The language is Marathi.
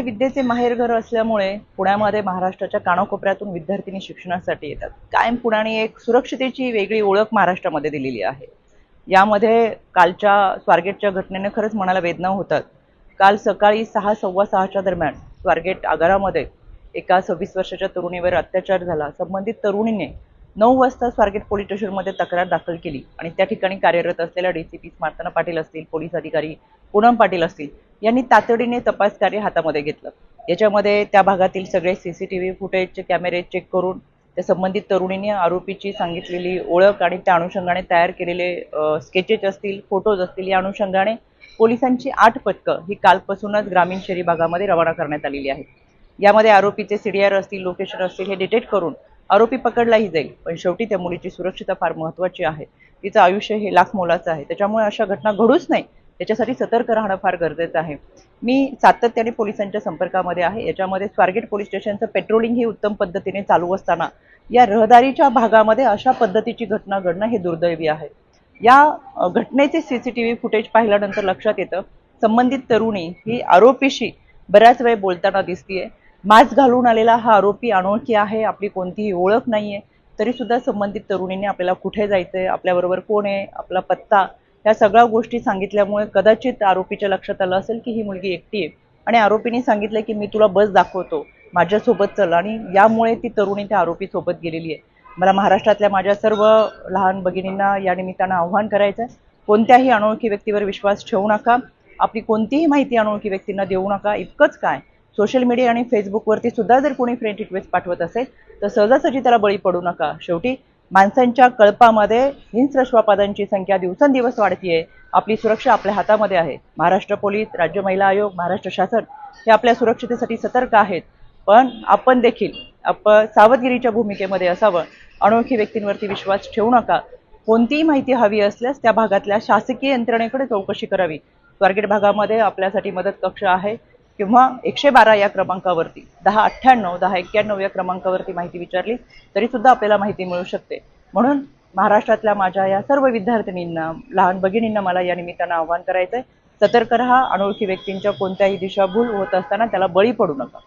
विद्येचे माहेरघर असल्यामुळे पुण्यामध्ये महाराष्ट्राच्या कानाकोपऱ्यातून विद्यार्थिनी शिक्षणासाठी येतात. कायम पुण्याने एक सुरक्षितेची वेगळी ओळख महाराष्ट्रामध्ये दिलेली आहे. यामध्ये कालच्या स्वारगेटच्या घटनेने खरंच मनाला वेदना होतात. काल सकाळी सहा सव्वा सहाच्या दरम्यान स्वारगेट आगारामध्ये एका सव्वीस वर्षाच्या तरुणीवर अत्याचार झाला. संबंधित तरुणीने नऊ वाजता स्वारगेट पोलीस स्टेशनमध्ये तक्रार दाखल केली आणि त्या ठिकाणी कार्यरत असलेल्या D C P Smartana Patil असतील पोलीस अधिकारी पूनम पाटील असतील यांनी तातडीने तपास कार्य हातामध्ये घेतलं. याच्यामध्ये त्या भागातील सगळे सीसीटीव्ही फुटेजचे कॅमेरे चेक करून त्या संबंधित तरुणीने आरोपीची सांगितलेली ओळख आणि त्या अनुषंगाने तयार केलेले स्केचेस असतील फोटोज असतील या अनुषंगाने पोलिसांची आठ पथकं ही कालपासूनच ग्रामीण शहरी भागामध्ये रवाना करण्यात आलेली आहेत. यामध्ये आरोपीचे सीडीआर असतील लोकेशन असतील हे डिटेक्ट करून आरोपी पकडलाही जाईल पण शेवटी त्या मुलीची सुरक्षितता फार महत्त्वाची आहे. तिचं आयुष्य हे लाख मोलाचं आहे. त्याच्यामुळे अशा घटना घडूच नाही. त्याच्यासाठी सतर्क राहणं फार गरजेचं आहे. मी सातत्याने पोलिसांच्या संपर्कामध्ये आहे. याच्यामध्ये स्वारगेट पोलीस स्टेशनचं पेट्रोलिंग ही उत्तम पद्धतीने चालू असताना या रहदारीच्या भागामध्ये अशा पद्धतीची घटना घडणं हे दुर्दैवी आहे. या घटनेचे C C T V footage पाहिल्यानंतर लक्षात येतं संबंधित तरुणी ही आरोपीशी बऱ्याच वेळ बोलताना दिसतीये. मास्क घालून आलेला हा आरोपी अनोळखी आहे आपली कोणतीही ओळख नाहीये. तरी सुद्धा संबंधित तरुणीने आपल्याला कुठे जायचंय आपल्याबरोबर कोण आहे आपला पत्ता या सगळ्या गोष्टी सांगितल्यामुळे कदाचित आरोपीच्या लक्षात आलं असेल की ही मुलगी एकटी आहे. आणि आरोपीने सांगितलं की मी तुला बस दाखवतो माझ्यासोबत चल. आणि यामुळे ती तरुणी त्या आरोपीसोबत गेलेली आहे. मला महाराष्ट्रातल्या माझ्या सर्व लहान भगिनींना या निमित्तानं आव्हान करायचं आहे कोणत्याही अनोळखी व्यक्तीवर विश्वास ठेवू नका. आपली कोणतीही माहिती अनोळखी व्यक्तींना देऊ नका. इतकंच काय? सोशल मीडिया आणि फेसबुकवरती सुद्धा जर कोणी फ्रेंड रिक्वेस्ट पाठवत असेल तर सहजासहजी त्याला बळी पडू नका. शेवटी माणसांच्या कळपामध्ये हिंस्र श्वापादांची संख्या दिवसेंदिवस वाढतीये. आपली सुरक्षा आपल्या हातामध्ये आहे. महाराष्ट्र पोलीस राज्य महिला आयोग महाराष्ट्र शासन हे आपल्या सुरक्षितेसाठी सतर्क आहेत. पण आपण देखील आपण सावधगिरीच्या भूमिकेमध्ये असावं. अनोळखी व्यक्तींवरती विश्वास ठेवू नका. कोणतीही माहिती हवी असल्यास त्या भागातल्या शासकीय यंत्रणेकडे चौकशी करावी. स्वारगेट भागामध्ये आपल्यासाठी मदत कक्ष आहे. किंवा एकशे बारा या क्रमांकावरती दहा अठ्ठ्याण्णव दहा एक्क्याण्णव या क्रमांकावरती माहिती विचारली तरी सुद्धा आपल्याला माहिती मिळू शकते. म्हणून महाराष्ट्रातल्या माझ्या या सर्व विद्यार्थिनींना लहान भगिनींना मला या निमित्तानं आव्हान करायचंय. सतर्क राहा अनोळखी व्यक्तींच्या कोणत्याही दिशाभूल होत असताना त्याला बळी पडू नका.